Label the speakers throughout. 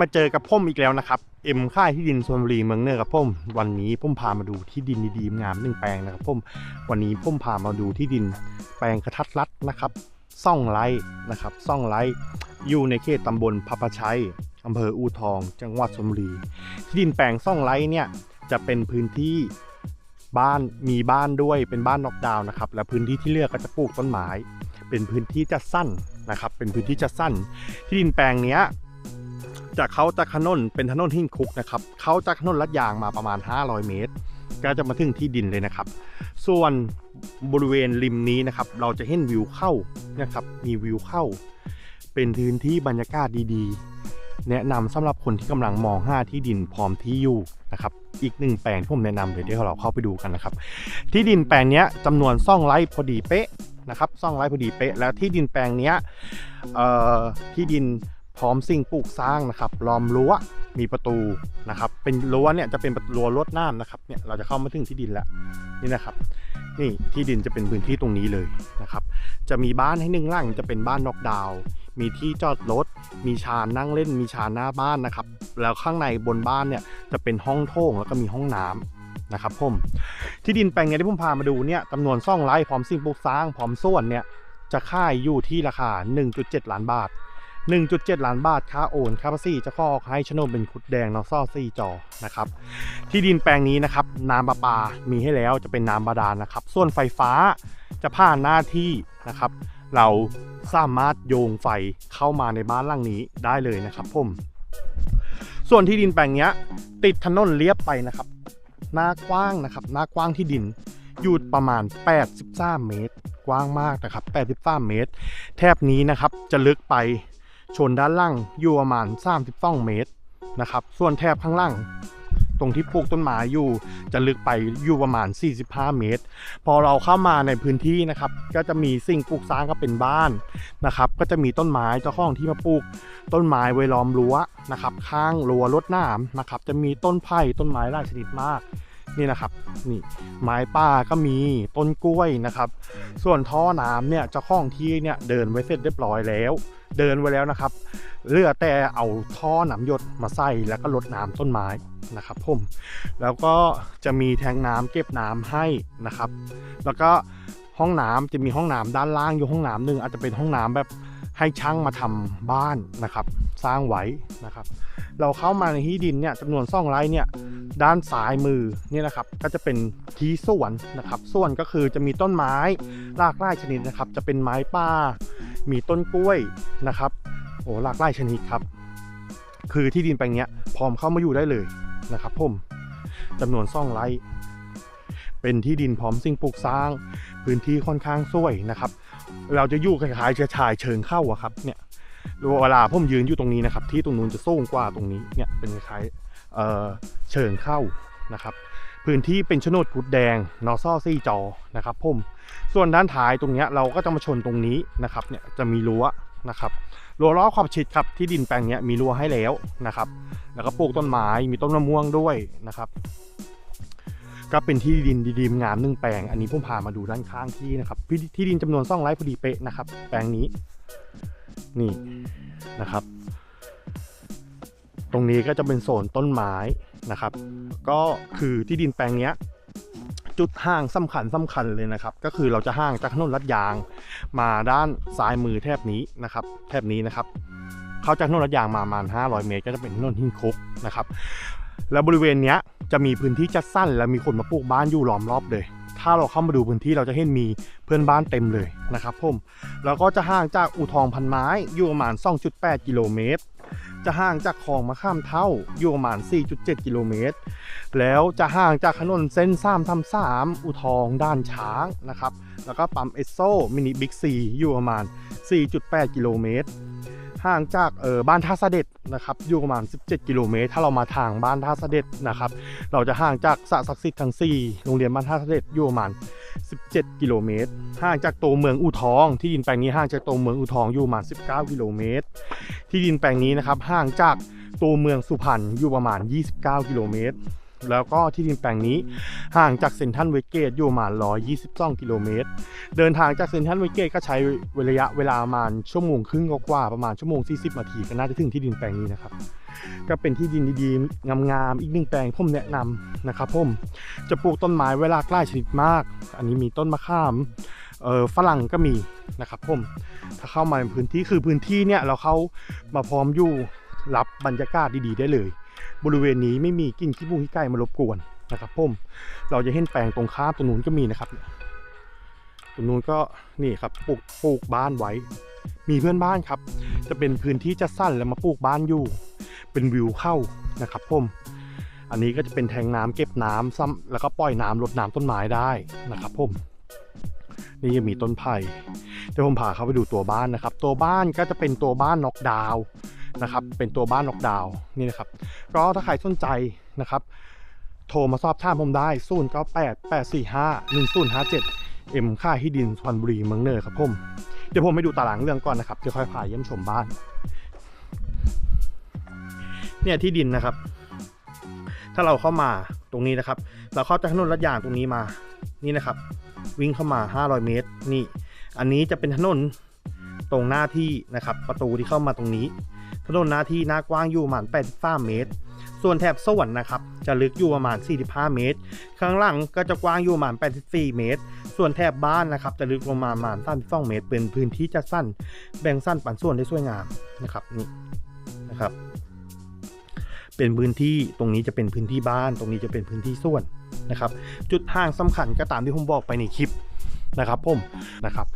Speaker 1: มาเจอกับพ่มอีกแล้วนะครับ เอ็มค่ายที่ดินชลบุรีเมืองเนอร์กับพ่มวันนี้พ่มพามาดูที่ดินดีๆงามหนึ่งแปลงนะครับพ่มวันนี้พ่มพามาดูที่ดินแปลงกระทัดรัดนะครับซ่องไร่นะครับซ่องไร่อยู่ในเขตตำบลพับชัยอำเภออูทอง จังหวัดชลบุรี ที่ดินแปลงซ่องไร่เนี่ยจะเป็นพื้นที่บ้านมีบ้านด้วยเป็นบ้านน็อกดาวน์นะครับและพื้นที่ที่เลือกก็จะปลูกต้นไม้ เป็นพื้นที่จะสั้นนะครับ เป็นพื้นที่จะสั้น ที่ดินแปลงเนี้ย จากเขาจากถนนเป็นถนนหินคุกนะครับเขาจากถนนลัดยางมาประมาณ 500 เมตร ก็จะมาถึงที่ดินเลยนะครับ ส่วนบริเวณริมนี้นะครับ เราจะเห็นวิวเข้านะครับ มีวิวเข้า เป็นพื้นที่บรรยากาศดีๆ แนะนำสำหรับคนที่กำลังมองหาที่ดินพร้อมที่อยู่นะครับ อีกหนึ่งแปลงที่ผมแนะนำเลยเดี๋ยวเราเข้าไปดูกันนะครับ ที่ดินแปลงนี้จำนวนซ่องไร่พอดีเป๊ะนะครับซ่องไร่พอดีเป๊ะ แล้วที่ดินแปลงนี้เอ่อที่ดิน พร้อมสิ่งปลูกสร้างนะครับล้อมรั้วมีประตูนะครับ เป็นรั้วเนี่ยจะเป็นประตูรั้วลวดน้ำนะครับเนี่ยเราจะเข้ามาถึงที่ดินแล้วนี่นะครับ นี่ที่ดินจะเป็นพื้นที่ตรงนี้เลยนะครับ จะมีบ้านให้หนึ่งหลังจะเป็นบ้านนอกดาว มีที่จอดรถ มีชานนั่งเล่น มีชานหน้าบ้านนะครับ แล้วข้างในบนบ้านเนี่ยจะเป็นห้องโถงแล้วก็มีห้องน้ำนะครับผมที่ดินแปลงนี้ที่ผมพามาดูเนี่ยจำนวนซ่องไร่พร้อมสิ่งปลูกสร้างพร้อมส่วนเนี่ยจะค่ายอยู่ที่ราคา 1.7 ล้านบาท 1.7 ล้านบาทค่าโอนค่าภาษีจะข้อให้โฉนดเป็นขุดแดงนอซ่อซี่จอนะครับที่ดินแปลงนี้นะครับน้ำประปามีให้แล้วจะเป็นน้ำบาดาลนะครับ ส่วนไฟฟ้าจะผ่านหน้าที่นะครับ เราสามารถโยงไฟเข้ามาในบ้านหลังนี้ได้เลยนะครับผมส่วนที่ดินแปลงนี้ติดถนนเลียบไปนะครับหน้ากว้างนะครับหน้ากว้างที่ดินอยู่ประมาณ 83 เมตร กว้างมากนะครับ 83 เมตรแถบนี้นะครับจะลึกไป ชนด้านล่างอยู่ประมาณ32เมตรนะครับ ส่วนแถบข้างล่าง ตรงที่ปลูกต้นไม้อยู่จะลึกไปอยู่ประมาณ 45 เมตร พอเราเข้ามาในพื้นที่นะครับ ก็จะมีสิ่งปลูกสร้างก็เป็นบ้านนะครับ ก็จะมีต้นไม้เจ้าของที่มาปลูก ต้นไม้ไว้ล้อมรั้วนะครับ ข้างรั้วรดน้ำนะครับ จะมีต้นไผ่ต้นไม้หลายชนิดมาก นี่นะครับนี่ไม้ป่าก็มีต้นกล้วยนะครับ ส่วนท่อน้ำเนี่ยเจ้าของที่เนี่ยเดินไว้เสร็จเรียบร้อยแล้ว เดินไว้แล้วนะครับเหลือแต่เอาท่อน้ำหยดมาใส่แล้วก็ลดน้ำต้นไม้นะครับผมแล้วก็จะมีแทงน้ำเก็บน้ำให้นะครับ แล้วก็ห้องน้ำจะมีห้องน้ำด้านล่างอยู่ห้องน้ำหนึ่งอาจจะเป็นห้องน้ำแบบ ให้ช่างมาทำบ้านนะครับ สร้างไว้นะครับ เราเข้ามาในที่ดินเนี่ยจำนวนซ่องไร่เนี่ยด้านซ้ายมือเนี่ยนะครับ ก็จะเป็นที่สวนนะครับส่วนก็คือจะมีต้นไม้หลากหลายชนิดนะครับ จะเป็นไม้ป่ามีต้นกล้วยนะครับโอ้หลากหลายชนิดครับ คือที่ดินแปลงเนี้ยพร้อมเข้ามาอยู่ได้เลยนะครับผมจำนวนซ่องไร่ เป็นที่ดินพร้อมสิ่งปลูกสร้าง พื้นที่ค่อนข้างสวยนะครับ เราจะอยู่คล้ายๆเชื้อชายเชิงเข้าอะครับเนี่ยเวลาผมยืนอยู่ตรงนี้นะครับ ที่ตรงนู้นจะสูงกว่าตรงนี้เนี่ยเป็นคล้ายๆเอ่อเชิงเข้านะครับ พื้นที่เป็นโฉนดกุดแดงนอซ่อซี่จอนะครับผมส่วนด้านท้ายตรงนี้เราก็จะมาชนตรงนี้นะครับเนี่ยจะมีรั้วนะครับรั้วล้อขอบชิดครับที่ดินแปลงนี้มีรั้วให้แล้วนะครับ แล้วก็ปลูกต้นไม้มีต้นมะม่วงด้วยนะครับ ก็เป็นที่ดินดีๆงามหนึ่งแปลง อันนี้ผมพามาดูด้านข้างที่นะครับที่ที่ดินจำนวนซ่องไร่พอดีเป๊ะนะครับ แปลงนี้ นี่นะครับ ตรงนี้ก็จะเป็นโซนต้นไม้นะครับ ก็คือที่ดินแปลงเนี้ยจุดห่างสำคัญสำคัญเลยนะครับ ก็คือเราจะห่างจากถนนลัดยาง มาด้านซ้ายมือแทบนี้นะครับ แทบนี้นะครับ เขาจากถนนลัดยางมาประมาณ500 เมตร ก็จะเป็นถนนหินคุกนะครับ แล้วบริเวณเนี้ยจะมีพื้นที่จัดสั้น และมีคนมาปลูกบ้านอยู่ล้อมรอบเลย ถ้าเราเข้ามาดูพื้นที่เราจะเห็นมีเพื่อนบ้านเต็มเลยนะครับผมแล้วก็จะห่างจากอู่ทองพันไม้อยู่ประมาณ 2.8 กิโลเมตรจะห่างจากคลองมะข้ามเท่าอยู่ประมาณ 4.7 กิโลเมตร แล้วจะห่างจากถนนเส้นสามทำสามอู่ทองด้านช้างนะครับ แล้วก็ปั๊มเอสโซมินิบิ๊กซีอยู่ประมาณ 4.8 กิโลเมตร ห่างจากเออบ้านท่าเสด็จนะครับอยู่ประมาณ 17 กิโลเมตร ถ้าเรามาทางบ้านท่าเสด็จนะครับ เราจะห่างจากสระศักดิ์สิทธิ์ทั้ง 4 โรงเรียนบ้านท่าเสด็จอยู่ประมาณ 17 กิโลเมตร ห่างจากตัวเมืองอู่ทอง ที่ดินแปลงนี้ห่างจากตัวเมืองอู่ทองอยู่ประมาณ 19 กิโลเมตร ที่ดินแปลงนี้นะครับห่างจากตัวเมืองสุพรรณอยู่ประมาณ 29 กิโลเมตร แล้วก็ที่ดินแปลงนี้ห่างจากเซนทรัลเวสเกตอยู่ประมาณ 122 กิโลเมตร เดินทางจากเซนทรัลเวสเกตก็ใช้ระยะเวลาประมาณชั่วโมงครึ่งกว่าประมาณชั่วโมง 40 นาทีก็น่าจะถึงที่ดินแปลงนี้นะครับก็เป็นที่ดินดีๆ งามๆ อีกหนึ่งแปลงผมแนะนำนะครับผม จะปลูกต้นไม้เวลาใกล้ชนิดมาก อันนี้มีต้นมะขามเออฝรั่งก็มีนะครับผม ถ้าเข้ามาในพื้นที่คือพื้นที่เนี่ยเราเข้ามาพร้อมอยู่รับบรรยากาศดีๆ ได้เลย บริเวณนี้ไม่มีกลิ่นขี้มูกขี้ไก่มารบกวนนะครับผมเราจะเห็นแปลงตรงข้ามตรงนู้นก็มีนะครับตรงนู้นก็นี่ครับปลูกปลูกบ้านไว้ มีเพื่อนบ้านครับ จะเป็นพื้นที่จะสั้นแล้วมาปลูกบ้านอยู่ เป็นวิวเข้านะครับผมอันนี้ก็จะเป็นแทงน้ำเก็บน้ำซ้ำแล้วก็ปล่อยน้ำลดน้ำต้นไม้ได้นะครับผมนี่ยังมีต้นไผ่เดี๋ยวผมพาเข้าไปดูตัวบ้านนะครับ ตัวบ้านก็จะเป็นตัวบ้านน็อกดาว นะครับ เป็นตัวบ้านน็อกดาวน์นี่นะครับ ก็ถ้าใครสนใจนะครับ โทรมาสอบถามผมได้ 0 9 8 8 4 5 1 0 5 7 เอ็มค่าที่ดินสุพรรณบุรีเมืองเนอร์ครับผม เดี๋ยวผมไปดูตารางเรื่องก่อนนะครับจะค่อยพาเยี่ยมชมบ้าน เนี่ยที่ดินนะครับ ถ้าเราเข้ามาตรงนี้นะครับ เราเข้าจากถนนลาดยางตรงนี้มา นี่นะครับ วิ่งเข้ามา 500 เมตร นี่ อันนี้จะเป็นถนนตรงหน้าที่นะครับ ประตูที่เข้ามาตรงนี้ ถนนหน้าที่หน้ากว้างอยู่ประมาณ83เมตร ส่วนแถบสวนนะครับ จะลึกอยู่ประมาณ 45 เมตร ข้างหลังก็จะกว้างอยู่ประมาณ 84 เมตร ส่วนแถบบ้านนะครับ จะลึกลงมาประมาณ32เมตร เป็นพื้นที่จะสั้น แบ่งสั้นปันส่วนได้สวยงามนะครับนี่นะครับ เป็นพื้นที่ตรงนี้จะเป็นพื้นที่บ้าน ตรงนี้จะเป็นพื้นที่ส่วนนะครับ จุดห่างสำคัญก็ตามที่ผมบอกไปในคลิป นะครับผมนะครับ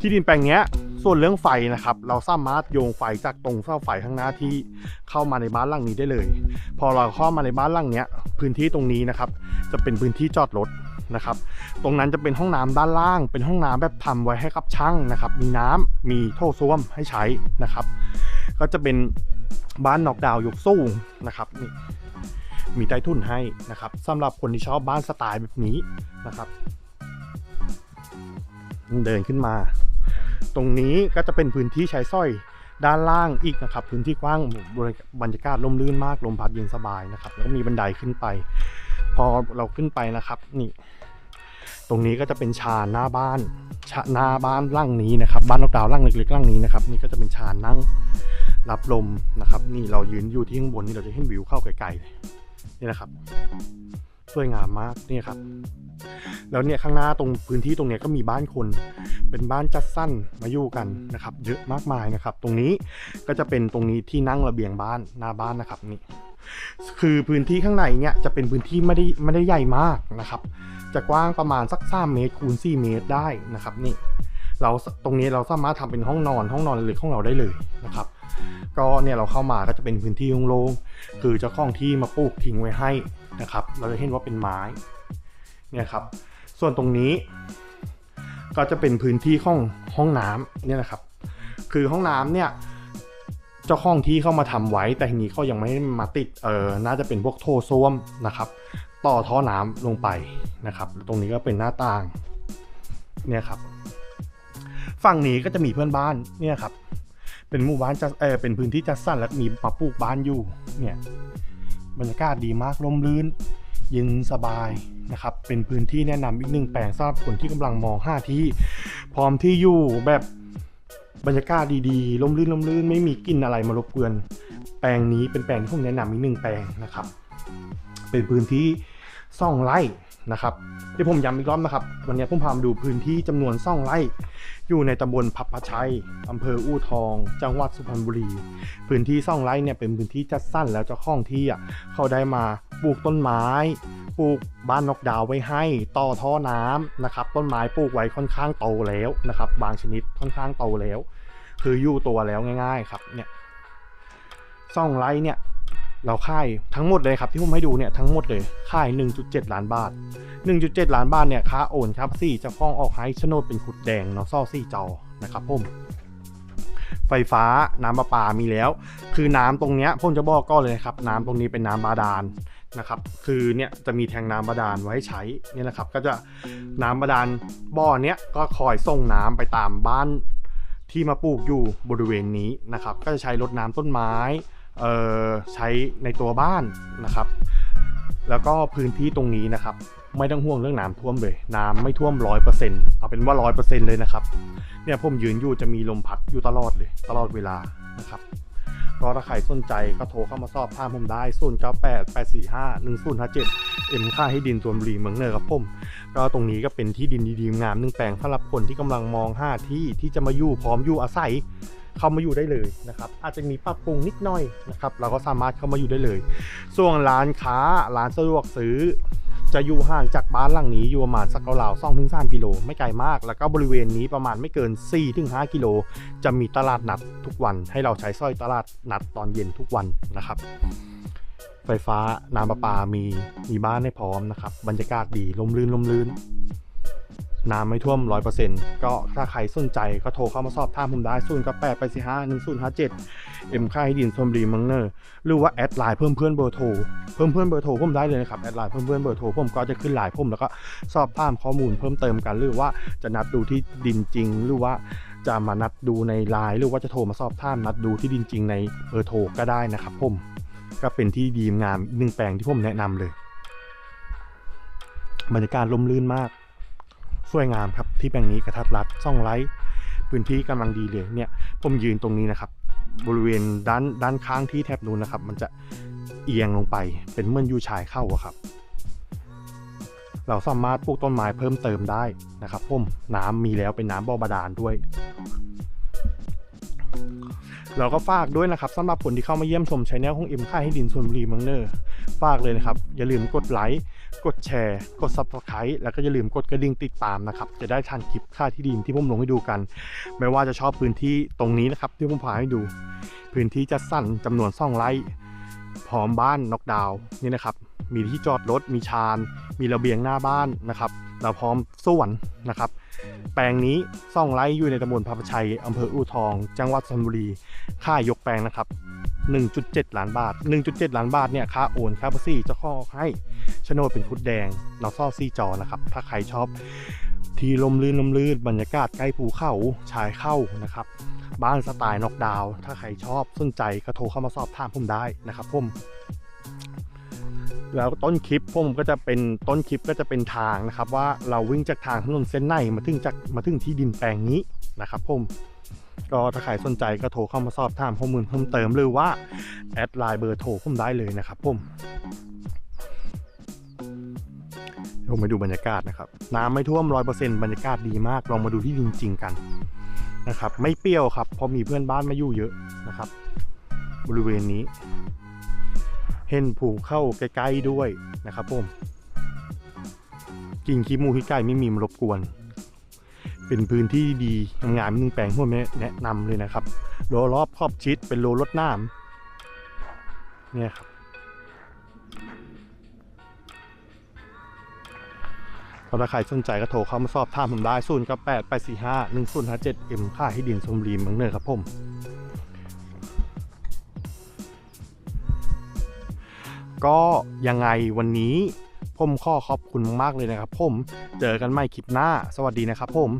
Speaker 1: ที่ดินแปลงนี้ส่วนเรื่องไฟนะครับ เราสามารถโยงไฟจากตรงเสาไฟข้างหน้าที่เข้ามาในบ้านหลังนี้ได้เลย พอเราเข้ามาในบ้านหลังนี้พื้นที่ตรงนี้นะครับ จะเป็นพื้นที่จอดรถนะครับ ตรงนั้นจะเป็นห้องน้ำด้านล่าง เป็นห้องน้ำแบบทำไว้ให้กับช่างนะครับ มีน้ำมีโถส้วมให้ใช้นะครับ ก็จะเป็นบ้านนอกดาวยกสูงนะครับนี่มีใต้ทุนให้นะครับสำหรับคนที่ชอบบ้านสไตล์แบบนี้นะครับ เดินขึ้นมา ตรงนี้ก็จะเป็นพื้นที่ใช้สร้อยด้านล่างอีกนะครับ พื้นที่กว้างบรรยากาศร่มรื่นมากลมพัดเย็นสบายนะครับ แล้วก็มีบันไดขึ้นไป พอเราขึ้นไปนะครับ นี่ ตรงนี้ก็จะเป็นชานหน้าบ้านชาหน้าบ้านล่างนี้นะครับ บ้านนอกดาวน์ล่างเล็กๆล่างนี้นะครับ นี่ก็จะเป็นชานนั่งรับลมนะครับ นี่เรายืนอยู่ที่ข้างบนนี่เราจะเห็นวิวเข้าไกลๆเลยนี่นะครับสวยงามมากนี่ครับ แล้วเนี่ยข้างหน้าตรงพื้นที่ตรงเนี้ยก็มีบ้านคน เป็นบ้านจัดสั้นมาอยู่กันนะครับ เยอะมากมายนะครับ ตรงนี้ก็จะเป็นตรงนี้ที่นั่งระเบียงบ้านหน้าบ้านนะครับนี่คือพื้นที่ข้างในเนี่ยจะเป็นพื้นที่ไม่ได้ไม่ได้ใหญ่มากนะครับ จะกว้างประมาณสัก3เมตรคูณ4เมตรได้นะครับนี่เราตรงนี้เราสามารถทำเป็นห้องนอนห้องนอนเล็กของเราได้เลยนะครับ ก็เนี่ยเราเข้ามาก็จะเป็นพื้นที่โล่งๆคือเจ้าของที่มาปลูกทิ้งไว้ให้นะครับ เราจะเห็นว่าเป็นไม้เนี่ยครับ ส่วนตรงนี้ก็จะเป็นพื้นที่ของห้องน้ำเนี่ยนะครับ คือห้องน้ำเนี่ยเจ้าของที่เข้ามาทำไว้ แต่ทีนี้เขายังไม่มาติดเออน่าจะเป็นพวกโถส้วมนะครับ ต่อท่อน้ำลงไปนะครับ ตรงนี้ก็เป็นหน้าต่างเนี่ยครับ ฝั่งนี้ก็จะมีเพื่อนบ้านเนี่ยครับ เป็นหมู่บ้านจะเออเป็นพื้นที่จัดสรรแล้วมีมาปลูกบ้านอยู่เนี่ยบรรยากาศดีมากร่มรื่น เย็นสบายนะครับ เป็นพื้นที่แนะนำอีกหนึ่งแปลงสำหรับคนที่กำลังมองห้าที่ พร้อมที่อยู่แบบบรรยากาศดีๆร่มรื่นร่มรื่นไม่มีกลิ่นอะไรมารบกวน แปลงนี้เป็นแปลงที่ผมแนะนำอีกหนึ่งแปลงนะครับ เป็นพื้นที่ซ่องไร่นะครับที่ผมย้ำอีกรอบนะครับ วันนี้ผมพามาดูพื้นที่จำนวนซ่องไร่ อยู่ในตำบลพับพชัยอำเภออู่ทอง จังหวัดสุพรรณบุรี พื้นที่ซ่องไร่เนี่ยเป็นพื้นที่จัดสั้นแล้วเจ้าของที่อะเขาได้มาปลูกต้นไม้ ปลูกบ้านนกดาวไว้ให้ต่อท่อน้ำนะครับ ต้นไม้ปลูกไว้ค่อนข้างโตแล้วนะครับ บางชนิดค่อนข้างโตแล้ว คืออยู่ตัวแล้วง่าย ๆ ครับเนี่ยซ่องไร่เนี่ย เราค่ายทั้งหมดเลยครับที่ผมให้ดูเนี่ยทั้งหมดเลยค่าย 1.7 ล้านบาท 1.7 ล้านบาทเนี่ยค่าโอนครับสี่จ้าของออกให้โนดเป็นขุดแดงเนาะซ่อสี่จอนะครับผมไฟฟ้าน้ำประปามีแล้ว คือน้ำตรงเนี้ยผมจะบอกก็เลยครับน้ำตรงนี้เป็นน้ำบาดาลนะครับคือเนี่ยจะมีแทงน้ำบาดาลไว้ใช้เนี่ยนะครับก็จะน้ำบาดาลบ่อเนี้ยก็คอยส่งน้ำไปตามบ้านที่มาปลูกอยู่บริเวณนี้นะครับก็จะใช้รดน้ำต้นไม้ ใช้ในตัวบ้านนะครับ แล้วก็พื้นที่ตรงนี้นะครับ ไม่ต้องห่วงเรื่องน้ำท่วมเลย น้ำไม่ท่วมร้อยเปอร์เซ็นต์เอาเป็นว่าร้อยเปอร์เซ็นต์เลยนะครับ เนี่ยผมยืนอยู่จะมีลมพัดอยู่ตลอดเลย ตลอดเวลานะครับก็ถ้าใครสนใจก็โทรเข้ามาสอบถามผมได้ 0 9 8 8 4 5 1 0 5 7เอ็มค่าให้ดินส่วนบุรีเมืองเนอร์ครับผม ก็ตรงนี้ก็เป็นที่ดินดีๆงามหนึ่งแปลงสำหรับคนที่กำลังมองหาที่ที่จะมาอยู่พร้อมอยู่อาศัย เข้ามาอยู่ได้เลยนะครับอาจจะมีปรับปรุงนิดหน่อยนะครับเราก็สามารถเข้ามาอยู่ได้เลย ส่วนร้านค้าร้านสะดวกซื้อ จะอยู่ห่างจากบ้านหลังนี้อยู่ประมาณสักราวๆ2ถึง3กิโลไม่ไกลมาก แล้วก็บริเวณนี้ประมาณไม่เกิน4ถึง5กิโล จะมีตลาดนัดทุกวัน ให้เราใช้สร้อยตลาดนัดตอนเย็นทุกวันนะครับไฟฟ้าน้ำประปามีมีบ้านให้พร้อมนะครับบรรยากาศดีลมลื่นลมลื่น น้ำไม่ท่วม 100%ก็ถ้าใครสนใจก็โทรเข้ามาสอบถามผมได้0 9 8 8 4 5 1 0 5 7เจ็ดเอ็มค่ายดินชมรีมืองเนอร์หรือว่าแอดไลน์เพิ่มเพื่อนเบอร์โทรเพิ่มเพื่อนเบอร์โทรผมได้เลยนะครับแอดไลน์เพิ่มเพื่อนเบอร์โทรผมก็จะขึ้นไลน์ผมแล้วก็สอบถามข้อมูลเพิ่มเติมกันหรือว่าจะนัดดูที่ดินจริง หรือว่าจะมานัดดูในไลน์หรือว่าจะโทรมาสอบถามนัดดูที่ดินจริงในเบอร์โทรก็ได้นะครับผมก็เป็นที่ดีงามหนึ่งแปลงที่ผมแนะนำเลย บรรยากาศลมลื่นมาก สวยงามครับที่แปลงนี้กระทัดรัดซ่องไร้พื้นที่กำลังดีเลยเนี่ยผมยืนตรงนี้นะครับ บริเวณด้านด้านข้างที่แถบนู้นนะครับ มันจะเอียงลงไปเป็นเหมื่อนยูชายเข้าอะครับ เราสามารถปลูกต้นไม้เพิ่มเติมได้นะครับผมน้ำมีแล้วเป็นน้ำบ่อบาดาลด้วย เราก็ฝากด้วยนะครับสำหรับคนที่เข้ามาเยี่ยมชมชแนลของเอ็มค่ายให้ดินส่วนบุรีเมืองเนอร์ฝากเลยนะครับ อย่าลืมกดไลค์ กดแชร์ กด subscribe แล้วก็อย่าลืมกดกระดิ่งติดตามนะครับ จะได้ทันคลิปค่าที่ดินที่ผมลงให้ดูกัน ไม่ว่าจะชอบพื้นที่ตรงนี้นะครับ ที่ผมพาให้ดู พื้นที่จะสั้นจำนวนซ่องไร่พร้อมบ้านนอกดาวน์นี่นะครับ มีที่จอดรถ มีชาน มีระเบียงหน้าบ้านนะครับเราพร้อมสวนนะครับ แปลงนี้ซ่องไร่อยู่ในตำบลพระประชัยอำเภออู่ทอง จังหวัดชลบุรี ค่ายกแปลงนะครับ 1.7 ล้านบาท 1.7 ล้านบาทเนี่ยค่าโอนค่าภาษีเจ้าข้อให้โฉนดเป็นพุดแดงเราซ่อซีจอนะครับ ถ้าใครชอบที่ลมลื่นลมลื่นบรรยากาศใกล้ภูเขาชายเข้านะครับ บ้านสไตล์นอกดาว ถ้าใครชอบสนใจก็โทรเข้ามาสอบถามผมได้นะครับผม แล้วต้นคลิปผมก็จะเป็นต้นคลิปก็จะเป็นทางนะครับ ว่าเราวิ่งจากทางถนนเส้นในมาถึงจากมาถึงที่ดินแปลงนี้นะครับผมก็ถ้าใครสนใจก็โทรเข้ามาสอบถามข้อมูลเพิ่มเติมหรือว่าแอดไลน์เบอร์โทรผมได้เลยนะครับผมเดี๋ยวผมไปดูบรรยากาศนะครับ น้ำไม่ท่วมร้อยเปอร์เซ็นต์บรรยากาศดีมาก ลองมาดูที่ดินจริงกันนะครับ ไม่เปรี้ยวครับเพราะมีเพื่อนบ้านมาอยู่เยอะนะครับ บริเวณนี้ เห็นผูเข้าใกล้ๆด้วยนะครับผมกิ่งขี้มูขี้ไก่ไม่มีมารบกวน เป็นพื้นที่ดีทำงามๆหนึ่งแปลงพวกนี้แนะนำเลยนะครับโลรอบครอบชิดเป็นโลรถน้ำเนี่ยครับถ้าใครสนใจก็โทรเข้ามาสอบถามผมได้0 9 8 8 4 5 1 0 5 7 M ค่ห้าให้าเจ็ดินชมบุรีเมืองเนอครับผม ก็ยังไงวันนี้ผมขอขอบคุณมากๆเลยนะครับผม เจอกันใหม่คลิปหน้า สวัสดีนะครับผม